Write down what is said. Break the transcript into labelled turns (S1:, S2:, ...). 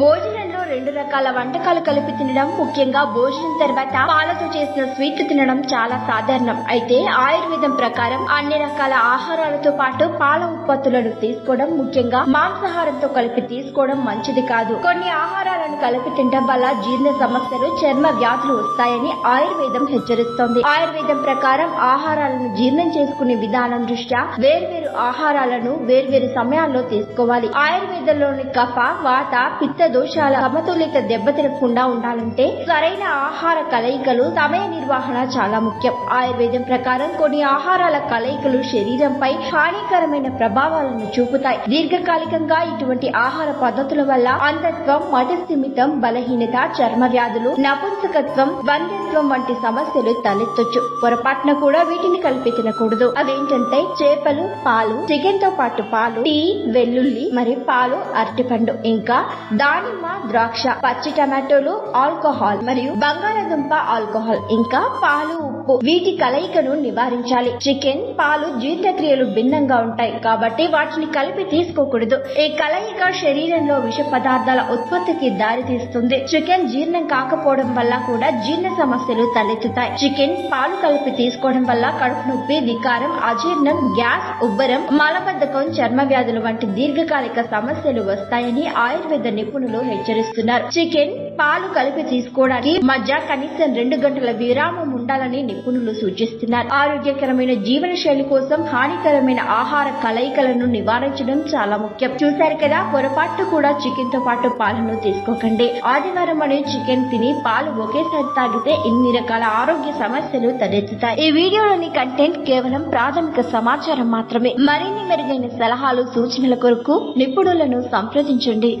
S1: భోజనంలో రెండు రకాల వంటకాలు కలిపి తినడం ముఖ్యంగా భోజనం తర్వాత పాలతో చేసిన స్వీట్లు తినడం చాలా సాధారణం. అయితే ఆయుర్వేదం ప్రకారం అన్ని రకాల ఆహారాలతో పాటు పాల ఉత్పత్తులను తీసుకోవడం ముఖ్యంగా మాంసాహారంతో కలిపి తీసుకోవడం మంచిది కాదు. కొన్ని ఆహారాలను కలిపి తినడం వల్ల జీర్ణ సమస్యలు చర్మ వ్యాధులు వస్తాయని ఆయుర్వేదం హెచ్చరిస్తోంది. ఆయుర్వేదం ప్రకారం ఆహారాలను జీర్ణం చేసుకునే విధానం దృష్ట్యా వేర్వేరు ఆహారాలను వేర్వేరు సమయాల్లో తీసుకోవాలి. ఆయుర్వేదంలోని కఫ వాత పిత్త దోషాల సమతుల్యత దెబ్బతినకుండా ఉండాలంటే సరైన ఆహార కలయికలు సమయ నిర్వహణ చాలా ముఖ్యం. ఆయుర్వేదం ప్రకారం కొన్ని ఆహారాల కలయికలు శరీరంపై హానికరమైన ప్రభావాలను చూపుతాయి. దీర్ఘకాలికంగా ఇటువంటి ఆహార పద్ధతుల వల్ల అంధత్వం మటస్థిమితం బలహీనత చర్మ వ్యాధులు నపుంసకత్వం వంధ్యత్వం వంటి సమస్యలు తలెత్తొచ్చు. పొరపాటున కూడా వీటిని కలిపి తినకూడదు. అవేంటంటే చేపలు పాలు చికెన్తో పాటు పాలు టీ వెల్లుల్లి మరియు పాలు అరటిపండు. ఇంకా దానిమ్మ ద్రాక్ష పచ్చి టమాటోలు ఆల్కహాల్ మరియు బంగాళాదుంప ఆల్కహాల్. ఇంకా పాలు ఉప్పు. వీటి కలయికను నివారించాలి. చికెన్ పాలు జీర్ణక్రియలు భిన్నంగా ఉంటాయి. కాబట్టి వాటిని కలిపి తీసుకోకూడదు. ఈ కలయిక శరీరంలో విష పదార్థాల ఉత్పత్తికి దారి తీస్తుంది చికెన్ జీర్ణం కాకపోవడం వల్ల కూడా జీర్ణ సమస్యలు తలెత్తుతాయి. చికెన్ పాలు కలిపి తీసుకోవడం వల్ల కడుపు నొప్పి వికారం అజీర్ణం గ్యాస్ ఉబ్బరం మలబద్ధకం చర్మ వ్యాధులు వంటి దీర్ఘకాలిక సమస్యలు వస్తాయని ఆయుర్వేద నిపుణులు చేస్తున్నారు. చికెన్ పాలు కలిపి తీసుకోవడానికి మధ్య కనీసం రెండు గంటల విరామం ఉండాలని నిపుణులు సూచిస్తున్నారు. ఆరోగ్యకరమైన జీవన శైలి కోసం హానికరమైన ఆహార కలయికలను నివారించడం చాలా ముఖ్యం. చూశారు కదా పొరపాటు కూడా చికెన్తో పాటు పాలను తీసుకోకండి. ఆదివారం అనే చికెన్ తిని పాలు ఒకేసారి తాగితే ఇన్ని రకాల ఆరోగ్య సమస్యలు తలెత్తుతాయి. ఈ వీడియోలోని కంటెంట్ కేవలం ప్రాథమిక సమాచారం మాత్రమే. మరిన్ని మెరుగైన సలహాలు సూచనల కొరకు నిపుణులను సంప్రదించండి.